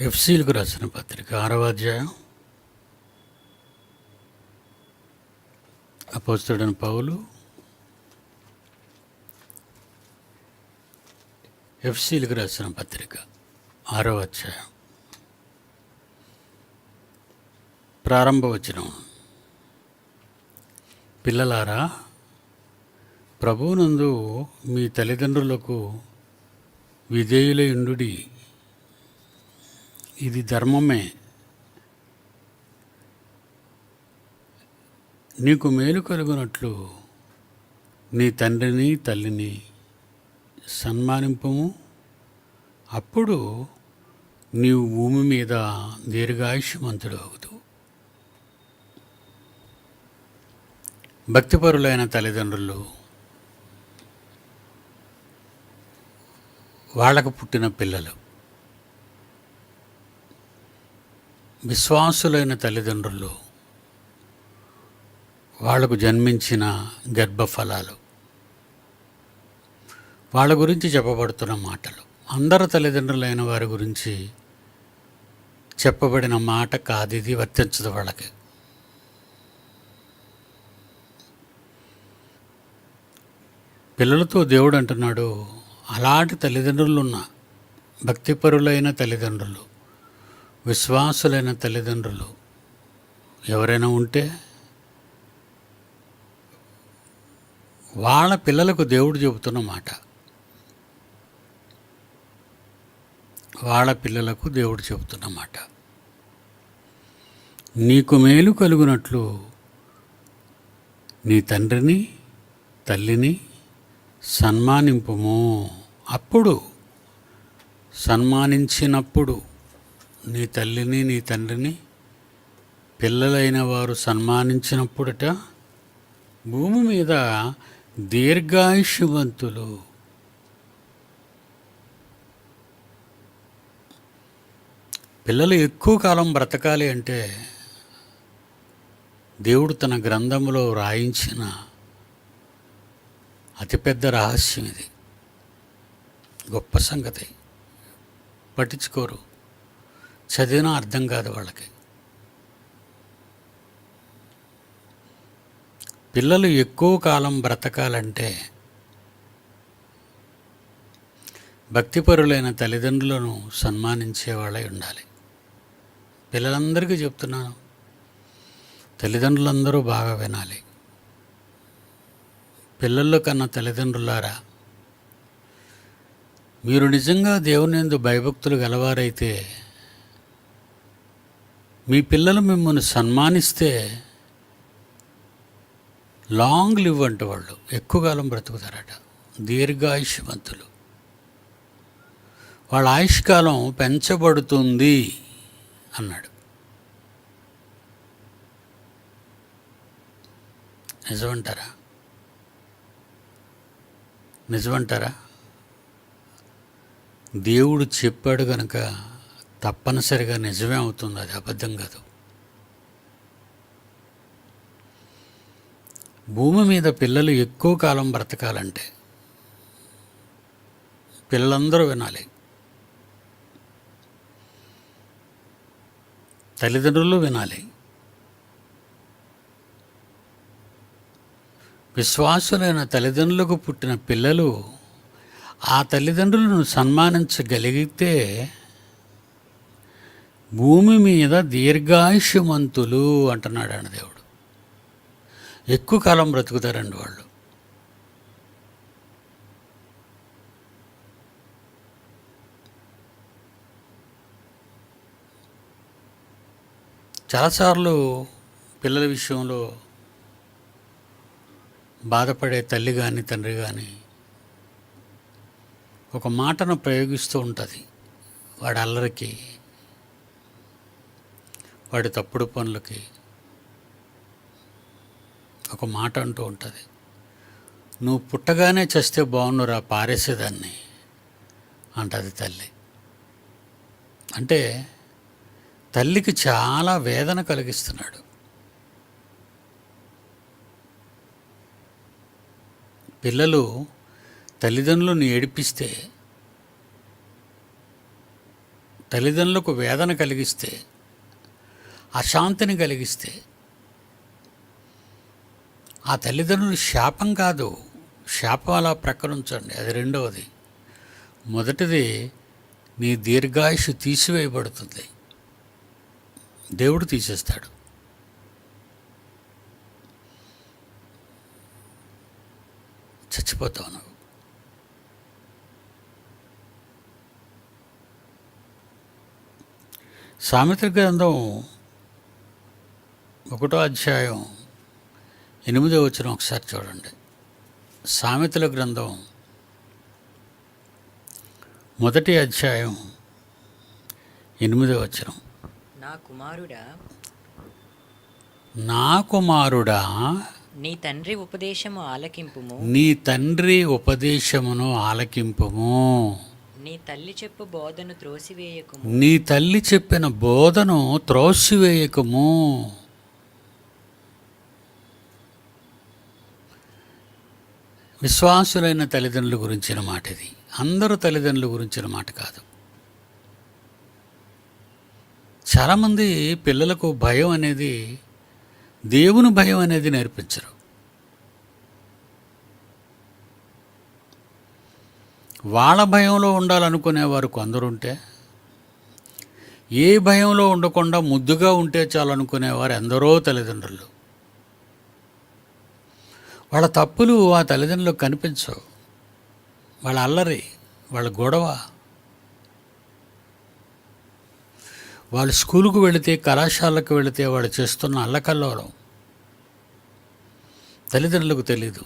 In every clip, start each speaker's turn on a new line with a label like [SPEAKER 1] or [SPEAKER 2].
[SPEAKER 1] ఎఫ్సీలకు రాసిన పత్రిక ఆరవ అధ్యాయం. అపోస్తుడని పౌలు ఎఫ్సీలకు రాసిన పత్రిక ఆరవ అధ్యాయం. ప్రారంభ వచనం. పిల్లలారా ప్రభువునందు మీ తల్లిదండ్రులకు విధేయులయుండు ఇది ధర్మమే నీకు మేలు కలుగునట్లు నీ తండ్రిని తల్లిని సన్మానింపము. అప్పుడు నీవు భూమి మీద దీర్ఘాయుష్యమంతుడు అవుతావు భక్తిపరులైన తల్లిదండ్రులు వాళ్ళకు పుట్టిన పిల్లలు. విశ్వాసులైన తల్లిదండ్రులు వాళ్ళకు జన్మించిన గర్భఫలాలు. వాళ్ళ గురించి చెప్పబడుతున్న మాటలు. అందరు తల్లిదండ్రులైన వారి గురించి చెప్పబడిన మాట కాదు ఇది వర్తించదు వాళ్ళకి. పిల్లలతో దేవుడు అంటున్నాడు అలాంటి తల్లిదండ్రులు ఉన్న భక్తిపరులైన తల్లిదండ్రులు విశ్వాసులైన తల్లిదండ్రులు ఎవరైనా ఉంటే వాళ్ళ పిల్లలకు దేవుడు చెబుతున్న మాట. వాళ్ళ పిల్లలకు దేవుడు చెబుతున్న మాట. నీకు మేలు కలుగునట్లు నీ తండ్రిని తల్లిని సన్మానింపుము. అప్పుడు సన్మానించినప్పుడు నీ తల్లిని నీ తండ్రిని పిల్లలైన వారు సన్మానించినప్పుడట భూమి మీద దీర్ఘాయుష్యవంతులు. పిల్లలు ఎక్కువ కాలం బ్రతకాలి అంటే దేవుడు తన గ్రంథంలో రాయించిన అతిపెద్ద రహస్యం ఇది. గొప్ప సంగతి. పట్టించుకోరు. చదివినా అర్థం కాదు వాళ్ళకి. పిల్లలు ఎక్కువ కాలం బ్రతకాలంటే భక్తిపరులైన తల్లిదండ్రులను సన్మానించే వాళ్ళై ఉండాలి. పిల్లలందరికీ చెప్తున్నాను తల్లిదండ్రులందరూ బాగా వినాలి. పిల్లల్లో కన్నా తల్లిదండ్రులారా మీరు నిజంగా దేవుని ఎందు భయభక్తులు గలవారైతే మీ పిల్లలు మిమ్మల్ని సన్మానిస్తే లాంగ్ లివ్ అంటే వాళ్ళు ఎక్కువ కాలం బ్రతుకుతారట. దీర్ఘాయుష్యవంతులు వాళ్ళ ఆయుష్కాలం పెంచబడుతుంది అన్నాడు. నిజమంటారా? నిజమంటారా? దేవుడు చెప్పాడు కనుక తప్పనిసరిగా నిజమే అవుతుంది అది అబద్ధం కాదు. భూమి మీద పిల్లలు ఎక్కువ కాలం బ్రతకాలంటే పిల్లలందరూ వినాలి. తల్లిదండ్రులు వినాలి. విశ్వాసులైన తల్లిదండ్రులకు పుట్టిన పిల్లలు ఆ తల్లిదండ్రులను సన్మానించగలిగితే భూమి మీద దీర్ఘాయుష్యమంతులు అంటున్నాడు ఆయన దేవుడు. ఎక్కువ కాలం బ్రతుకుతారండి వాళ్ళు. చాలాసార్లు పిల్లల విషయంలో బాధపడే తల్లి కానీ తండ్రి కానీ ఒక మాటను ప్రయోగిస్తూ ఉంటుంది. వాడి అల్లరికి వాడి తప్పుడు పనులకి ఒక మాట అంటూ ఉంటుంది. నువ్వు పుట్టగానే చస్తే బాగున్నురా పారేసేదాన్ని అంటది తల్లి. అంటే తల్లికి చాలా వేదన కలిగిస్తున్నాడు. పిల్లలు తల్లిదండ్రులను ఏడిపిస్తే తల్లిదండ్రులకు వేదన కలిగిస్తే అశాంతిని కలిగిస్తే ఆ తల్లిదండ్రులు శాపం కాదు. శాపం అలా ప్రక్కన అది రెండవది. మొదటిది నీ దీర్ఘాయుషు తీసివేయబడుతుంది. దేవుడు తీసేస్తాడు. చచ్చిపోతావు నువ్వు. సామెత గ్రంథం ఒకటో అధ్యాయం ఎనిమిదో వచ్చిన ఒకసారి చూడండి. సామెతల గ్రంథం మొదటి అధ్యాయం ఎనిమిదో వచనం.
[SPEAKER 2] నా కుమారుడా
[SPEAKER 1] నా కుమారుడా
[SPEAKER 2] నీ తండ్రి ఉపదేశము ఆలకింపుము.
[SPEAKER 1] నీ తండ్రి ఉపదేశమును ఆలకింపుము.
[SPEAKER 2] నీ తల్లి చెప్పు బోధను త్రోసివేయకుము.
[SPEAKER 1] నీ తల్లి చెప్పిన బోధను త్రోసివేయకము. విశ్వాసులైన తల్లిదండ్రుల గురించిన మాట ఇది. అందరూ తల్లిదండ్రుల గురించిన మాట కాదు. చాలామంది పిల్లలకు భయం అనేది దేవుని భయం అనేది నేర్పించరు. వాళ్ళ భయంలో ఉండాలనుకునేవారు కొందరుంటే ఏ భయంలో ఉండకుండా ముద్దుగా ఉంటే చాలనుకునేవారు ఎందరో తల్లిదండ్రులు. వాళ్ళ తప్పులు ఆ తల్లిదండ్రులకు కనిపించవు. వాళ్ళ అల్లరి వాళ్ళ గొడవ. వాళ్ళు స్కూలుకు వెళితే కళాశాలకు వెళితే వాళ్ళు చేస్తున్న అల్లకల్లోలం తల్లిదండ్రులకు తెలీదు.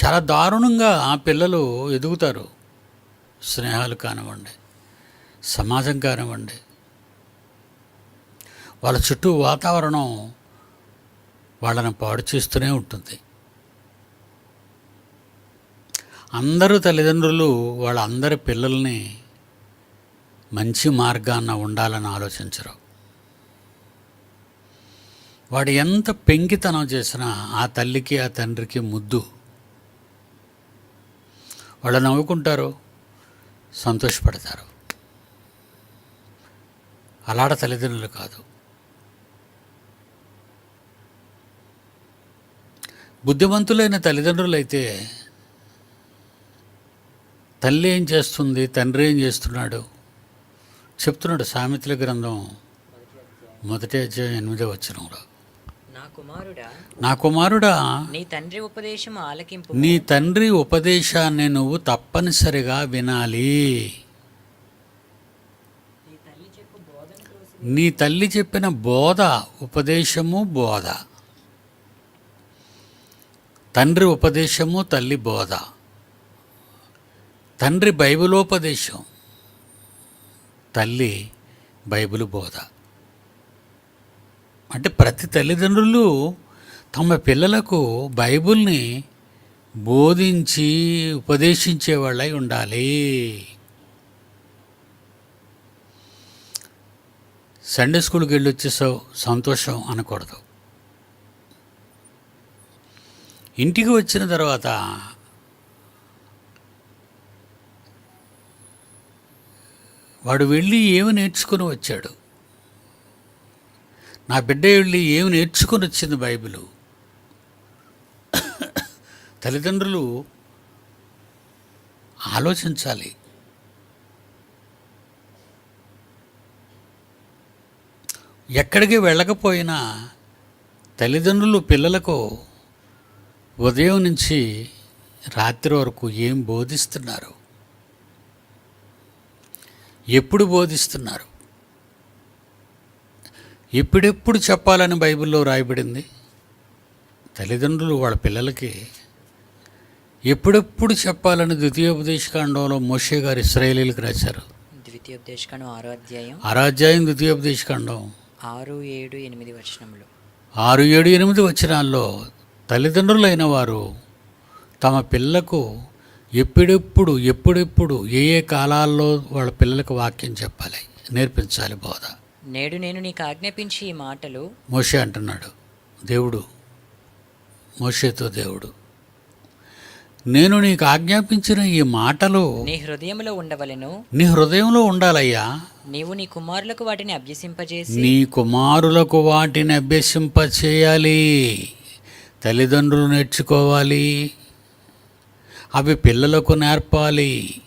[SPEAKER 1] చాలా దారుణంగా ఆ పిల్లలు ఎదుగుతారు. స్నేహాలు కానివ్వండి సమాజం కానివ్వండి వాళ్ళ చుట్టూ వాతావరణం వాళ్ళని పాడు చేస్తూనే ఉంటుంది. అందరూ తల్లిదండ్రులు వాళ్ళందరి పిల్లల్ని మంచి మార్గాన్న ఉండాలని ఆలోచించరు. వాడు ఎంత పెంకితనం చేసినా ఆ తల్లికి ఆ తండ్రికి ముద్దు. వాళ్ళు నవ్వుకుంటారు సంతోషపడతారు. అలాడ తల్లిదండ్రులు కాదు. బుద్ధిమంతులైన తల్లిదండ్రులైతే తల్లి ఏం చేస్తుంది తండ్రి ఏం చేస్తున్నాడు చెప్తున్నాడు సామెతల గ్రంథం మొదటి అధ్యాయం ఎనిమిదో వచ్చినంలో
[SPEAKER 2] నా కుమారుడా
[SPEAKER 1] నా కుమారుడా
[SPEAKER 2] నీ తండ్రి ఉపదేశము ఆలకింపు.
[SPEAKER 1] నీ తండ్రి ఉపదేశాన్ని నువ్వు తప్పనిసరిగా వినాలి. నీ తల్లి చెప్పిన బోధ ఉపదేశము బోధ. తండ్రి ఉపదేశము తల్లి బోధ. తండ్రి బైబిలోపదేశం తల్లి బైబిల్ బోధ. అంటే ప్రతి తల్లిదండ్రులు తమ పిల్లలకు బైబిల్ని బోధించి ఉపదేశించే వాళ్ళై ఉండాలి. సండే స్కూల్కి వెళ్ళి వచ్చేసావు సంతోషం అనకూడదు. ఇంటికి వచ్చిన తర్వాత వాడు వెళ్ళి ఏమి నేర్చుకుని వచ్చాడు? నా బిడ్డ వెళ్ళి ఏమి నేర్చుకుని వచ్చింది బైబిలు? తల్లిదండ్రులు ఆలోచించాలి. ఎక్కడికి వెళ్ళకపోయినా తల్లిదండ్రులు పిల్లలకు ఉదయం నుంచి రాత్రి వరకు ఏం బోధిస్తున్నారు? ఎప్పుడు బోధిస్తున్నారు? ఎప్పుడెప్పుడు చెప్పాలని బైబిల్లో రాయబడింది? తల్లిదండ్రులు వాళ్ళ పిల్లలకి ఎప్పుడెప్పుడు చెప్పాలని ద్వితీయోపదేశకాండంలో మోషే గారు ఇస్రాయేలీలకు రాశారు?
[SPEAKER 2] ద్వితీయోపదేశకను ఆరో అధ్యాయం.
[SPEAKER 1] ఆరాధ్యాయం ద్వితీయోపదేశకాండం.
[SPEAKER 2] ఆరు ఏడు ఎనిమిది వచనములు.
[SPEAKER 1] ఆరు ఏడు ఎనిమిది వచనాల్లో తల్లిదండ్రులైన వారు తమ పిల్లకు ఎప్పుడెప్పుడు ఎప్పుడెప్పుడు ఏ ఏ కాలాల్లో వాళ్ళ పిల్లలకు వాక్యం చెప్పాలి? నేర్పించాలి బోధ.
[SPEAKER 2] నేడు నేను నీకు ఆజ్ఞాపించి ఈ మాటలు
[SPEAKER 1] మోషే అంటున్నాడు. దేవుడు మోషేతో దేవుడు నేను నీకు ఆజ్ఞాపించిన ఈ మాటలు
[SPEAKER 2] నీ హృదయములో ఉండవలెను.
[SPEAKER 1] నీ హృదయంలో ఉండాలయ్యా.
[SPEAKER 2] నీవు నీ కుమారులకు వాటిని అభ్యసింపజేసి
[SPEAKER 1] నీ కుమారులకు వాటిని అభ్యసింప చేయాలి తల్లిదండ్రులు నేర్చుకోవాలి. అవి పిల్లలకు నేర్పాలి.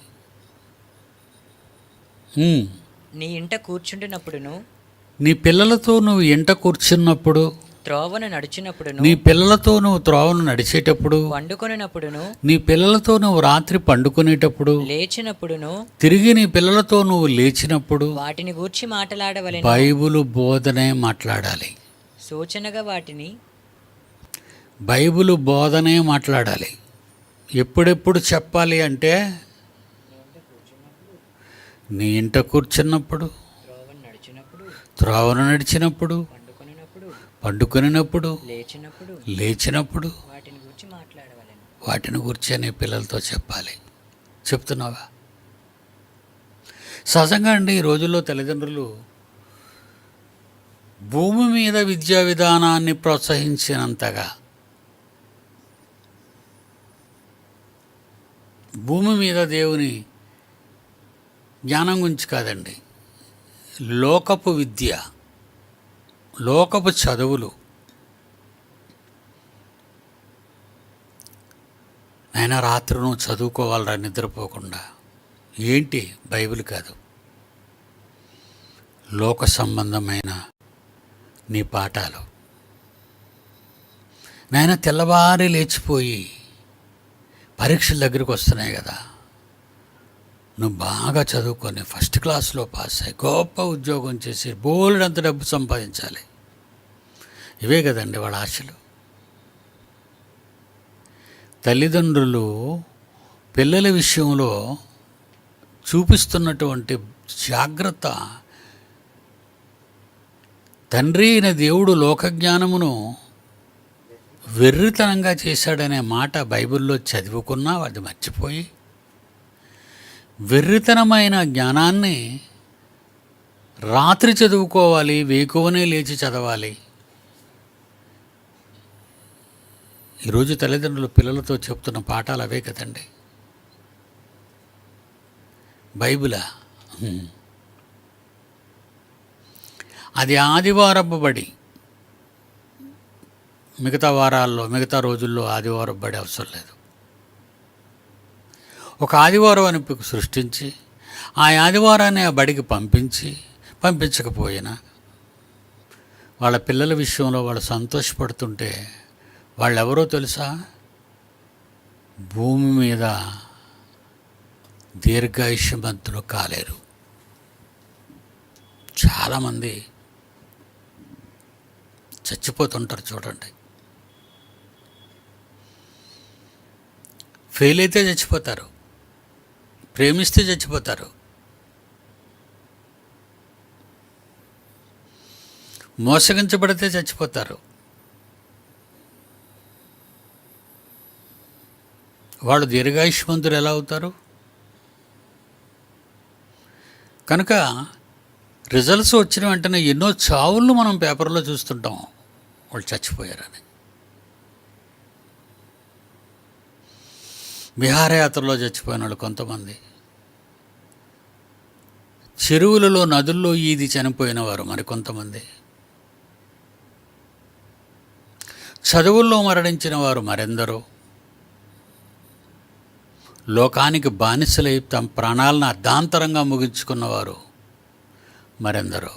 [SPEAKER 2] నీ ఇంట కూర్చుంటున్నప్పుడును?
[SPEAKER 1] నీ పిల్లలతో నువ్వు ఎంట కూర్చున్నప్పుడు?
[SPEAKER 2] త్రోవను నడుచునప్పుడును?
[SPEAKER 1] నీ పిల్లలతో నువ్వు త్రోవను నడిచేటప్పుడు?
[SPEAKER 2] వండుకొనున్నప్పుడును
[SPEAKER 1] నీ పిల్లలతో నువ్వు రాత్రి పండుకునేటప్పుడు?
[SPEAKER 2] లేచినప్పుడును?
[SPEAKER 1] తిరిగి నీ పిల్లలతో నువ్వు లేచినప్పుడు?
[SPEAKER 2] వాటిని గూర్చి మాట్లాడవలెను.
[SPEAKER 1] బైబిల్ బోధనే మాట్లాడాలి.
[SPEAKER 2] సూచనగా వాటిని
[SPEAKER 1] బైబిల్ బోధనే మాట్లాడాలి. ఎప్పుడెప్పుడు చెప్పాలి అంటే నీ ఇంట కూర్చున్నప్పుడు
[SPEAKER 2] త్రోవను నడిచినప్పుడు
[SPEAKER 1] పండుకొనినప్పుడు
[SPEAKER 2] లేచినప్పుడు వాటిని గూర్చి
[SPEAKER 1] వాటిని గురించి నీ పిల్లలతో చెప్పాలి. చెప్తున్నావా? సహజంగా అండి ఈ రోజుల్లో తల్లిదండ్రులు భూమి మీద విద్యా విధానాన్ని ప్రోత్సహించినంతగా భూమి మీద దేవుని జ్ఞానం గురించి కాదండి. లోకపు విద్య లోకపు చదువులు. నాయన రాత్రి నువ్వు చదువుకోవాలరా నిద్రపోకుండా? ఏంటి? బైబిల్ కాదు. లోక సంబంధమైన నీ పాఠాలు. నాయన తెల్లవారి లేచిపోయి పరీక్షల దగ్గరికి వస్తున్నాయి కదా. నువ్వు బాగా చదువుకొని ఫస్ట్ క్లాస్లో పాస్ అయ్యి గొప్ప ఉద్యోగం చేసి బోల్డంత డబ్బు సంపాదించాలి. ఇవే కదండి వాళ్ళ ఆశలు. తల్లిదండ్రులు పిల్లల విషయంలో చూపిస్తున్నటువంటి జాగ్రత్త తండ్రి అయిన దేవుడు లోకజ్ఞానమును వెర్రితనంగా చేశాడనే మాట బైబిల్లో చదువుకున్నా అది మర్చిపోయి వెర్రితనమైన జ్ఞానాన్ని రాత్రి చదువుకోవాలి వేకువనే లేచి చదవాలి. ఈరోజు తల్లిదండ్రులు పిల్లలతో చెప్తున్న పాఠాలు అవే కదండి. బైబిలా అది ఆదివారపు బడి. మిగతా వారాల్లో మిగతా రోజుల్లో ఆదివారం బడి అవసరం లేదు. ఒక ఆదివారం అని సృష్టించి ఆ ఆదివారాన్ని ఆ బడికి పంపించి పంపించకపోయినా వాళ్ళ పిల్లల విషయంలో వాళ్ళు సంతోషపడుతుంటే వాళ్ళెవరో తెలుసా? భూమి మీద దీర్ఘాయుష్యమంతులు కాలేరు. చాలామంది చచ్చిపోతుంటారు చూడండి. ఫెయిల్ అయితే చచ్చిపోతారు. ప్రేమిస్తే చచ్చిపోతారు. మోసగించబడితే చచ్చిపోతారు. వాళ్ళు దీర్ఘాయుష్మంతులు ఎలా అవుతారు? కనుక రిజల్ట్స్ వచ్చిన వెంటనే ఎన్నో చావులను మనం పేపర్లో చూస్తుంటాం. వాళ్ళు చచ్చిపోయారని. విహారయాత్రలో చచ్చిపోయిన వాళ్ళు కొంతమంది. చెరువులలో నదుల్లో ఈది చనిపోయిన వారు మరికొంతమంది చదువుల్లో మరణించిన వారు మరెందరో. లోకానికి బానిసలై తమ ప్రాణాలను అర్ధాంతరంగా ముగించుకున్నవారు మరెందరో.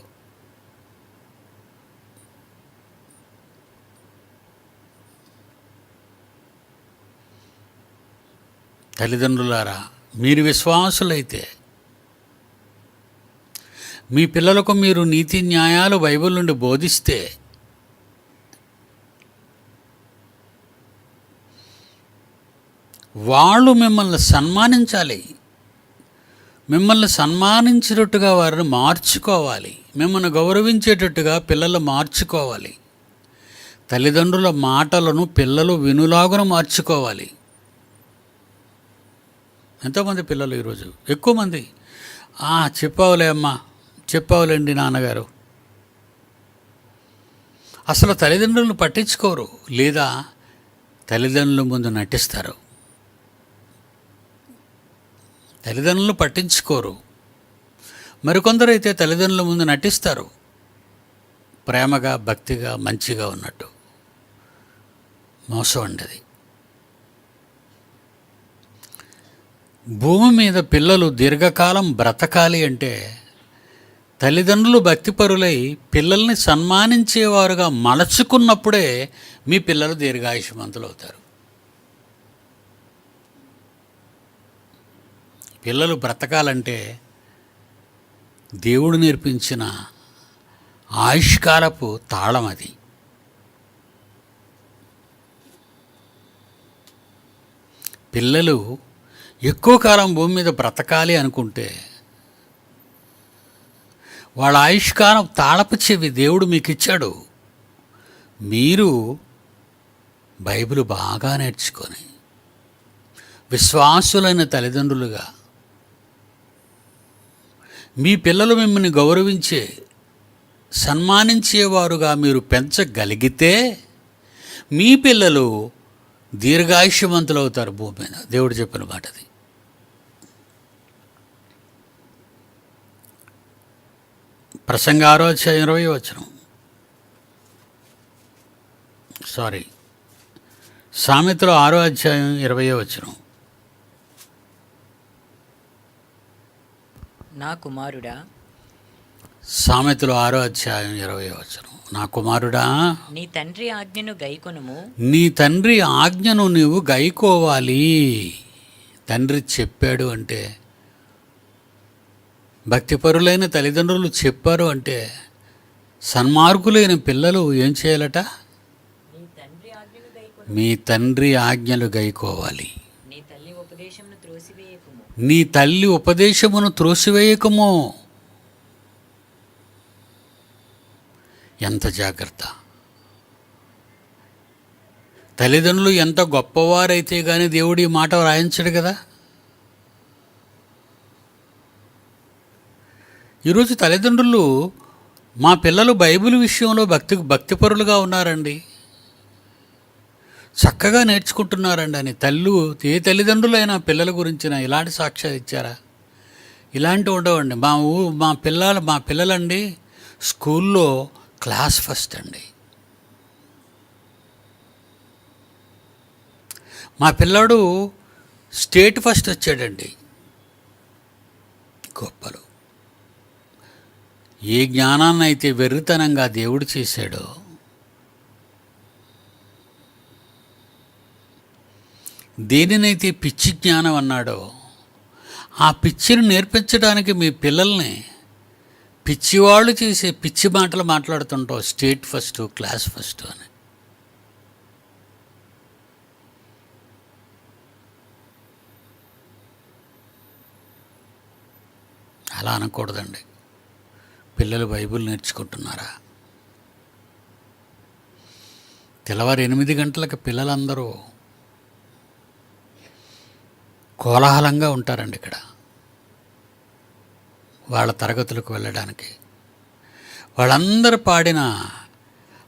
[SPEAKER 1] తల్లిదండ్రులారా మీరు విశ్వాసులైతే మీ పిల్లలకు మీరు నీతి న్యాయాలు బైబిల్ నుండి బోధిస్తే వాళ్ళు మిమ్మల్ని సన్మానించాలి. మిమ్మల్ని సన్మానించినట్టుగా వారిని మార్చుకోవాలి. మిమ్మల్ని గౌరవించేటట్టుగా పిల్లలు మార్చుకోవాలి. తల్లిదండ్రుల మాటలను పిల్లలు వినులాగున మార్చుకోవాలి. ఎంతోమంది పిల్లలు ఈరోజు. ఎక్కువ మంది. చెప్పావులే అమ్మా. చెప్పావులేండి నాన్నగారు. అసలు తల్లిదండ్రులను పట్టించుకోరు. లేదా తల్లిదండ్రుల ముందు నటిస్తారు. తల్లిదండ్రులు పట్టించుకోరు. మరికొందరైతే తల్లిదండ్రుల ముందు నటిస్తారు. ప్రేమగా భక్తిగా మంచిగా ఉన్నట్టు. మోసం అండి భూమి మీద పిల్లలు దీర్ఘకాలం బ్రతకాలి అంటే తల్లిదండ్రులు భక్తిపరులై పిల్లల్ని సన్మానించేవారుగా మలచుకున్నప్పుడే మీ పిల్లలు దీర్ఘాయుష్మంతులు అవుతారు పిల్లలు బ్రతకాలంటే దేవుడు నేర్పించిన ఆయుష్కాలపు తాళం అది. పిల్లలు ఎక్కువ కాలం భూమి మీద బ్రతకాలి అనుకుంటే వాళ్ళ ఆయుష్కాలం తాళపు చెవి దేవుడు మీకు ఇచ్చాడు. మీరు బైబిల్ బాగా నేర్చుకొని విశ్వాసులైన తల్లిదండ్రులుగా మీ పిల్లలు మిమ్మల్ని గౌరవించే సన్మానించేవారుగా మీరు పెంచగలిగితే మీ పిల్లలు దీర్ఘాయుష్యవంతులవుతారు భూమి మీద. దేవుడు చెప్పిన మాటది. అది ప్రసంగ ఆరో అధ్యాయం ఇరవై వచనం సారీ సామెతలో ఆరో అధ్యాయం ఇరవై వచనం
[SPEAKER 2] నా కుమారుడా.
[SPEAKER 1] సామెతలు ఆరో అధ్యాయం ఇరవై వచనం నా కుమారుడా.
[SPEAKER 2] నీ తండ్రి ఆజ్ఞను గైకొనుము.
[SPEAKER 1] నీ తండ్రి ఆజ్ఞను నీవు గైకోవాలి. తండ్రి చెప్పాడు అంటే భక్తిపరులైన తల్లిదండ్రులు చెప్పారు అంటే సన్మార్గులైన పిల్లలు ఏం చేయాలట? మీ తండ్రి ఆజ్ఞలు గైకోవాలి.
[SPEAKER 2] నీ తల్లి ఉపదేశమును
[SPEAKER 1] నీ తల్లి ఉపదేశమును త్రోసివేయకము. ఎంత జాగ్రత్త. తల్లిదండ్రులు ఎంత గొప్పవారైతే కానీ దేవుడు ఈ మాట రాయించడు కదా? ఈరోజు తల్లిదండ్రులు మా పిల్లలు బైబిల్ విషయంలో భక్తి భక్తిపరులుగా ఉన్నారండి. చక్కగా నేర్చుకుంటున్నారండి అని. తల్లు ఏ తల్లిదండ్రులైనా పిల్లల గురించిన ఇలాంటి సాక్ష్యాలు ఇచ్చారా? ఇలాంటివి ఉండవండి. మా ఊ మా పిల్లలు మా పిల్లలండి స్కూల్లో క్లాస్ ఫస్ట్ అండి. మా పిల్లాడు స్టేట్ ఫస్ట్ వచ్చాడండి. గొప్పలు. ఏ జ్ఞానాన్ని అయితే వెర్రితనంగా దేవుడు చేశాడో దేనినైతే పిచ్చి జ్ఞానం అన్నాడో ఆ పిచ్చిని నేర్పించడానికి మీ పిల్లల్ని పిచ్చివాళ్ళు చేసే పిచ్చి మాటలు మాట్లాడుతుంటావు స్టేట్ ఫస్ట్ క్లాస్ ఫస్ట్ అని. అలా అనకూడదండి. పిల్లలు బైబిల్ నేర్చుకుంటున్నారా? తెల్లవారు ఎనిమిది గంటలకు పిల్లలందరూ కోలాహలంగా ఉంటారండి ఇక్కడ. వాళ్ళ తరగతులకు వెళ్ళడానికి. వాళ్ళందరూ పాడిన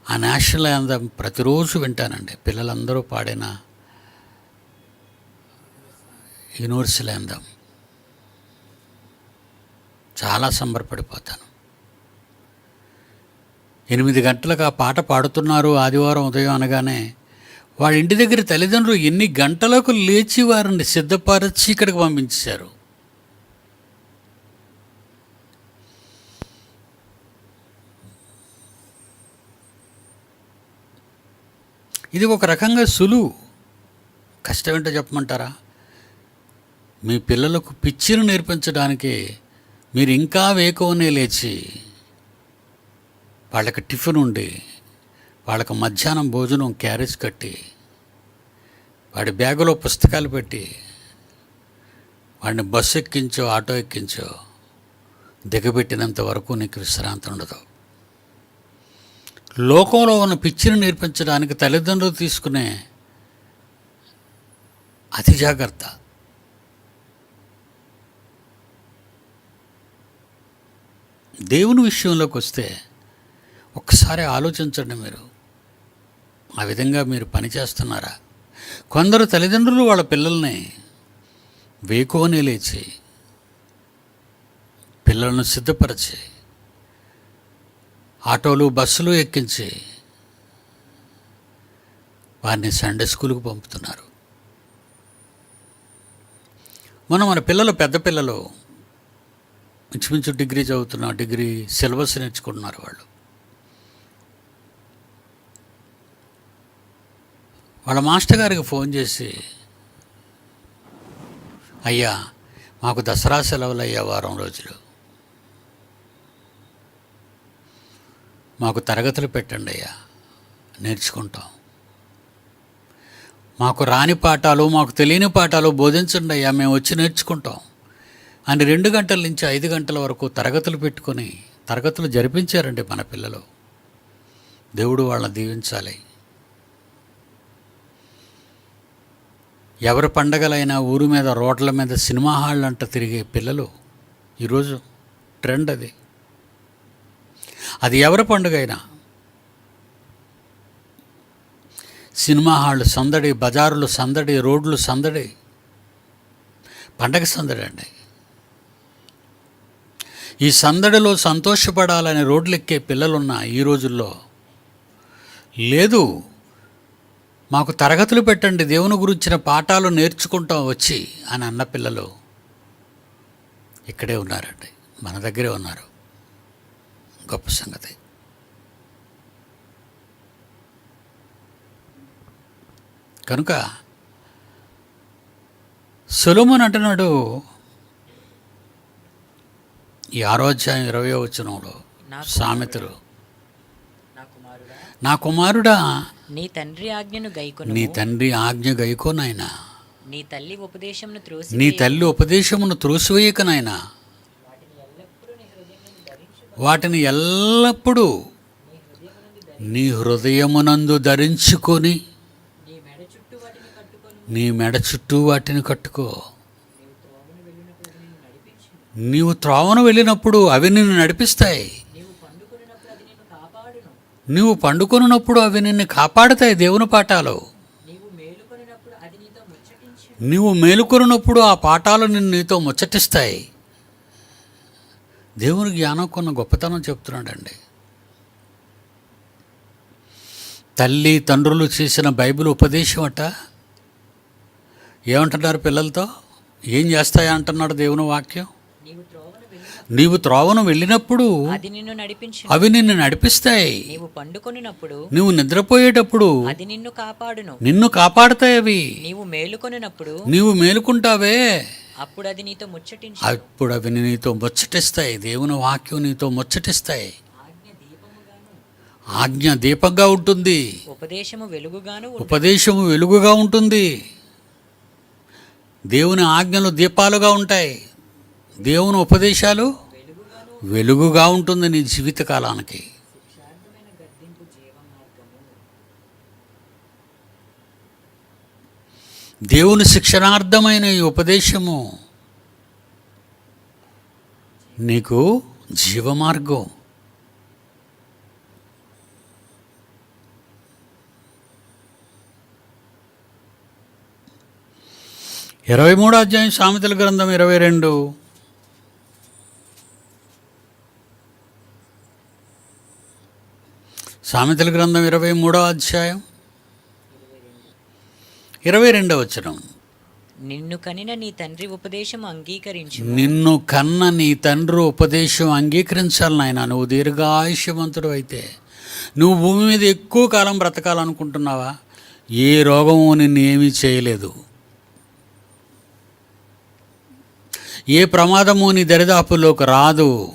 [SPEAKER 1] ఆ నేషనల్ యాందం ప్రతిరోజు వింటానండి. పిల్లలందరూ పాడిన యూనివర్సల్ యాందం చాలా సంబరపడిపోతాను. ఎనిమిది గంటలకు ఆ పాట పాడుతున్నారు ఆదివారం ఉదయం అనగానే వాళ్ళ ఇంటి దగ్గర తల్లిదండ్రులు ఎన్ని గంటలకు లేచి వారిని సిద్ధపరచి ఇక్కడికి పంపించారు ఇది ఒక రకంగా సులువు కష్టం ఏంటో చెప్పమంటారా? మీ పిల్లలకు పిచ్చిని నేర్పించడానికి మీరు ఇంకా వేకువనే లేచి వాళ్ళకి టిఫిన్ ఉండి వాళ్ళకి మధ్యాహ్నం భోజనం క్యారేజ్ కట్టి వాడి బ్యాగులో పుస్తకాలు పెట్టి వాడిని బస్సు ఎక్కించో ఆటో ఎక్కించో దిగబెట్టినంత వరకు నీకు విశ్రాంతి ఉండదు. లోకంలో ఉన్న పిచ్చిని నేర్పించడానికి తల్లిదండ్రులు తీసుకునే అతి జాగ్రత్త. దేవుని విషయంలోకి వస్తే ఒక్కసారి ఆలోచించండి మీరు. ఆ విధంగా మీరు పని చేస్తున్నారా? కొందరు తల్లిదండ్రులు వాళ్ళ పిల్లల్ని వేకోనే లేచి పిల్లలను సిద్ధపరిచి ఆటోలు బస్సులు ఎక్కించి వారిని సండే స్కూల్కి పంపుతున్నారు. మనం మన పిల్లలు పెద్ద పిల్లలు ఇంచుమించు డిగ్రీ చదువుతున్న డిగ్రీ సిలబస్ నేర్చుకుంటున్నారు వాళ్ళు. వాళ్ళ మాస్టర్ గారికి ఫోన్ చేసి అయ్యా మాకు దసరా సెలవులు అయ్యా వారం రోజులు. మాకు తరగతులు పెట్టండి అయ్యా నేర్చుకుంటాం. మాకు రాని పాఠాలు మాకు తెలియని పాఠాలు బోధించండి అయ్యా మేము వచ్చి నేర్చుకుంటాం. అని రెండు గంటల నుంచి ఐదు గంటల వరకు తరగతులు పెట్టుకొని తరగతులు జరిపించారండి మన పిల్లలు. దేవుడు వాళ్ళని దీవించాలి. ఎవరి పండగలైనా ఊరు మీద రోడ్ల మీద సినిమా హాళ్ళు అంట తిరిగే పిల్లలు ఈరోజు ట్రెండ్ అది. అది ఎవరి పండుగ అయినా సినిమా హాళ్ళు సందడి బజారులు సందడి రోడ్లు సందడి. పండగ సందడి అండి. ఈ సందడిలో సంతోషపడాలని రోడ్లు ఎక్కే పిల్లలున్న ఈ రోజుల్లో లేదు. మాకు తరగతులు పెట్టండి దేవుని గురించిన పాఠాలు నేర్చుకుంటాం వచ్చి అని అన్న పిల్లలు ఇక్కడే ఉన్నారండి. మన దగ్గరే ఉన్నారు. గొప్ప సంగతి. కనుక సులమున్ అంటున్నాడు ఈ ఆరోధ్యాయం ఇరవై వచనంలో
[SPEAKER 2] నా
[SPEAKER 1] సామెతలు.
[SPEAKER 2] నా కుమారుడా
[SPEAKER 1] నా
[SPEAKER 2] తండ్రి ఆజ్ఞను గైకొను
[SPEAKER 1] నీ తండ్రి ఆజ్ఞ గైకోనాయనా
[SPEAKER 2] నీ తల్లి ఉపదేశమును త్రోసి
[SPEAKER 1] నీ తల్లి ఉపదేశమును త్రోసివేయకనాయనా వాటిని ఎల్లప్పుడూ నీ హృదయమునందు ధరించుకొని
[SPEAKER 2] నీ మెడ చుట్టూ వాటిని
[SPEAKER 1] కట్టుకో.
[SPEAKER 2] నీవు త్రోవను వెళ్ళినప్పుడు అవి నిన్ను
[SPEAKER 1] నడిపిస్తాయి.
[SPEAKER 2] నీవు
[SPEAKER 1] పండుకొనున్నప్పుడు అవి నిన్ను కాపాడుతాయి దేవుని పాఠాలు.
[SPEAKER 2] నీవు
[SPEAKER 1] మేలుకొనున్నప్పుడు ఆ పాఠాలు నిన్ను నీతో ముచ్చటిస్తాయి. దేవుని జ్ఞానం కొన్న గొప్పతనం చెప్తున్నాడండి. తల్లి తండ్రులు చేసిన బైబిల్ ఉపదేశం అట? ఏమంటున్నారు పిల్లలతో? ఏం చేస్తాయా అంటున్నాడు దేవుని వాక్యం?
[SPEAKER 2] నీవు త్రోవను
[SPEAKER 1] వెళ్ళినప్పుడు
[SPEAKER 2] అది నిన్ను నడిపించు
[SPEAKER 1] అవి నిన్ను నడిపిస్తాయి.
[SPEAKER 2] నీవు పండుకొనినప్పుడు
[SPEAKER 1] నువ్వు నిద్రపోయేటప్పుడు
[SPEAKER 2] అది నిన్ను కాపాడును.
[SPEAKER 1] నిన్ను కాపాడుతాయి అవి.
[SPEAKER 2] నీవు మేలుకొనినప్పుడు
[SPEAKER 1] నీవు మేలుకుంటావే.
[SPEAKER 2] అప్పుడు అది నీతో ముచ్చటించు.
[SPEAKER 1] అప్పుడు అవి నీతో ముచ్చటిస్తాయి. దేవుని వాక్యం నీతో ముచ్చటిస్తాయి.
[SPEAKER 2] ఆజ్ఞ
[SPEAKER 1] దీపంగా ఉంటుంది.
[SPEAKER 2] ఉపదేశము వెలుగుగాను.
[SPEAKER 1] ఉపదేశము వెలుగుగా ఉంటుంది. దేవుని ఆజ్ఞలు దీపాలుగా ఉంటాయి. దేవుని ఉపదేశాలు వెలుగుగా ఉంటుంది నీ జీవితకాలానికి దేవుని శిక్షణార్థమైన ఈ ఉపదేశము నీకు జీవమార్గం. ఇరవై మూడో అధ్యాయం సామెతల గ్రంథం ఇరవై రెండు. సామెతల గ్రంథం ఇరవై మూడో అధ్యాయం. ఇరవై రెండవ వచనం.
[SPEAKER 2] నిన్ను కనిన నీ తండ్రి ఉపదేశం అంగీకరించు.
[SPEAKER 1] నిన్ను కన్న నీ తండ్రి ఉపదేశం అంగీకరించాలి నాయన. నువ్వు దీర్ఘాయుష్యవంతుడు అయితే. నువ్వు భూమి మీద ఎక్కువ కాలం బ్రతకాలనుకుంటున్నావా? ఏ రోగము నిన్ను ఏమీ చేయలేదు. ఏ ప్రమాదము నీ దరిదాపుల్లోకి రాదు.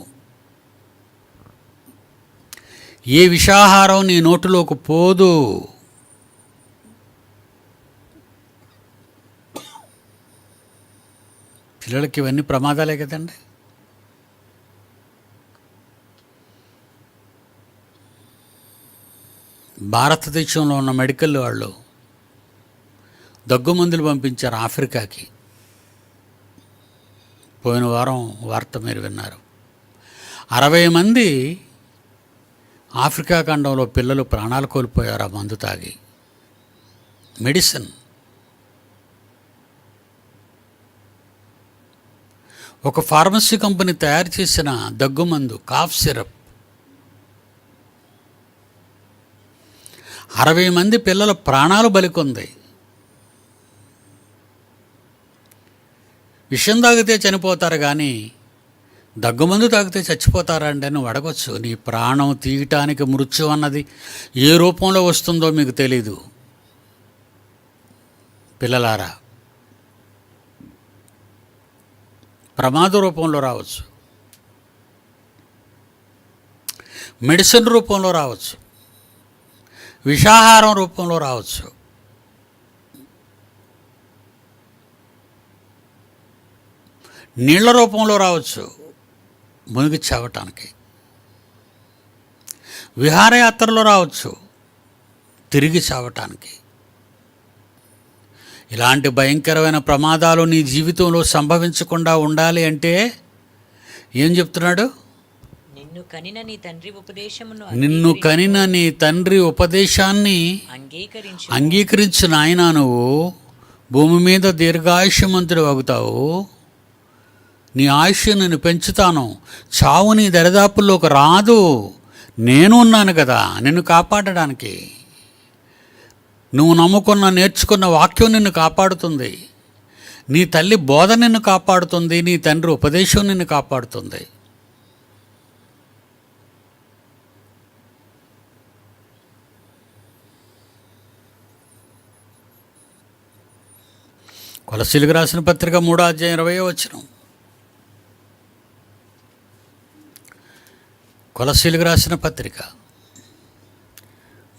[SPEAKER 1] ఏ విషాహారం నీ నోటిలోకి పోదు. పిల్లలకి ఇవన్నీ ప్రమాదాలే కదండి. భారతదేశంలో ఉన్న మెడికల్ వాళ్ళు దగ్గు మందులు పంపించారు ఆఫ్రికాకి. పోయిన వారం వార్త మీరు విన్నారు. అరవై మంది ఆఫ్రికా ఖండంలో పిల్లలు ప్రాణాలు కోల్పోయారు ఆ మందు తాగి. మెడిసిన్. ఒక ఫార్మసీ కంపెనీ తయారు చేసిన దగ్గుమందు కాఫ్ సిరప్. అరవై మంది పిల్లల ప్రాణాలు బలికొంది. విషం తాగితే చనిపోతారు కానీ దగ్గుమందు తాగితే చచ్చిపోతారా అండి అని నువ్వు అడగొచ్చు. నీ ప్రాణం తీయటానికి మృత్యు అన్నది ఏ రూపంలో వస్తుందో మీకు తెలీదు. పిల్లలారా ప్రమాద రూపంలో రావచ్చు. మెడిసిన్ రూపంలో రావచ్చు. విషాహారం రూపంలో రావచ్చు. నీళ్ళ రూపంలో రావచ్చు. మునిగి చావటానికి విహారయాత్రలో రావచ్చు తిరిగి చావటానికి. ఇలాంటి భయంకరమైన ప్రమాదాలు నీ జీవితంలో సంభవించకుండా ఉండాలి అంటే ఏం చెప్తున్నాడు?
[SPEAKER 2] నిన్ను కనిన నీ తండ్రి ఉపదేశమును
[SPEAKER 1] నిన్ను కనిన నీ తండ్రి ఉపదేశాన్ని
[SPEAKER 2] అంగీకరించు.
[SPEAKER 1] అంగీకరించు నాయనా నువ్వు. భూమి మీద దీర్ఘాయుష్యమంతుడు అవుతావు. నీ ఆయుష్ నేను పెంచుతాను. చావు నీ దరిదాపుల్లోకి రాదు. నేను ఉన్నాను కదా నిన్ను కాపాడడానికి. నువ్వు నమ్ముకున్న నేర్చుకున్న వాక్యం నిన్ను కాపాడుతుంది. నీ తల్లి బోధ నిన్ను కాపాడుతుంది నీ తండ్రి ఉపదేశం నిన్ను కాపాడుతుంది. కొలసీలకు రాసిన పత్రిక మూడో అధ్యాయం ఇరవై వచ్చినాం కొలసీలకు రాసిన పత్రిక.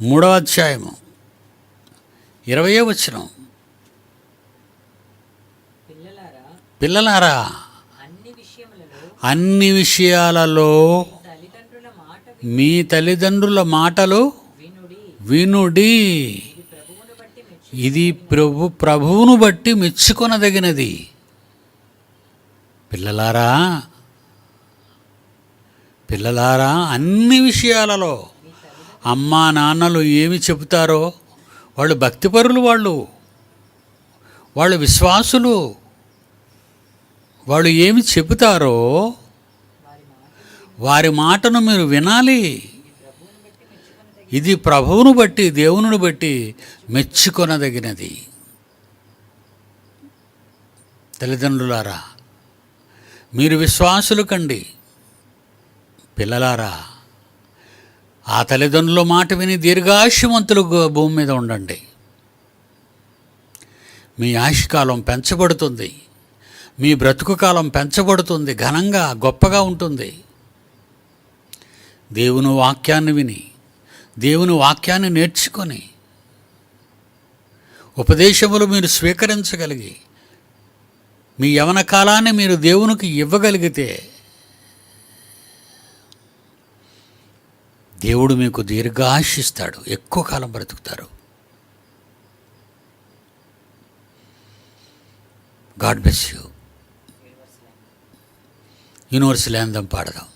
[SPEAKER 1] మూడో అధ్యాయము. ఇరవై వచ్చిన
[SPEAKER 2] పిల్లలారా అన్ని
[SPEAKER 1] విషయాలలో మీ తల్లిదండ్రుల మాటలు
[SPEAKER 2] వినుడి.
[SPEAKER 1] ఇది ప్రభు ప్రభువును బట్టి మెచ్చుకొనదగినది. పిల్లలారా పిల్లలారా అన్ని విషయాలలో అమ్మా నాన్నలు ఏమి చెబుతారో వాళ్ళు భక్తిపరులు వాళ్ళు వాళ్ళు విశ్వాసులు వాళ్ళు ఏమి చెబుతారో వారి మాటను మీరు వినాలి. ఇది ప్రభువును బట్టి దేవుని బట్టి మెచ్చుకొనదగినది. తల్లిదండ్రులారా మీరు విశ్వాసులు కండి. పిల్లలారా ఆ తల్లిదండ్రుల మాట విని దీర్ఘాయుష్యవంతులు భూమి మీద ఉండండి. మీ ఆయుష్కాలం పెంచబడుతుంది. మీ బ్రతుకు కాలం పెంచబడుతుంది. ఘనంగా గొప్పగా ఉంటుంది. దేవుని వాక్యాన్ని విని దేవుని వాక్యాన్ని నేర్చుకొని ఉపదేశములు మీరు స్వీకరించగలిగి మీ యవన కాలాన్ని మీరు దేవునికి ఇవ్వగలిగితే దేవుడు మీకు దీర్ఘాశిస్తాడు ఎక్కువ కాలం బ్రతుకుతారు. God bless you. యూనివర్సల్ యాందం పాడదాం.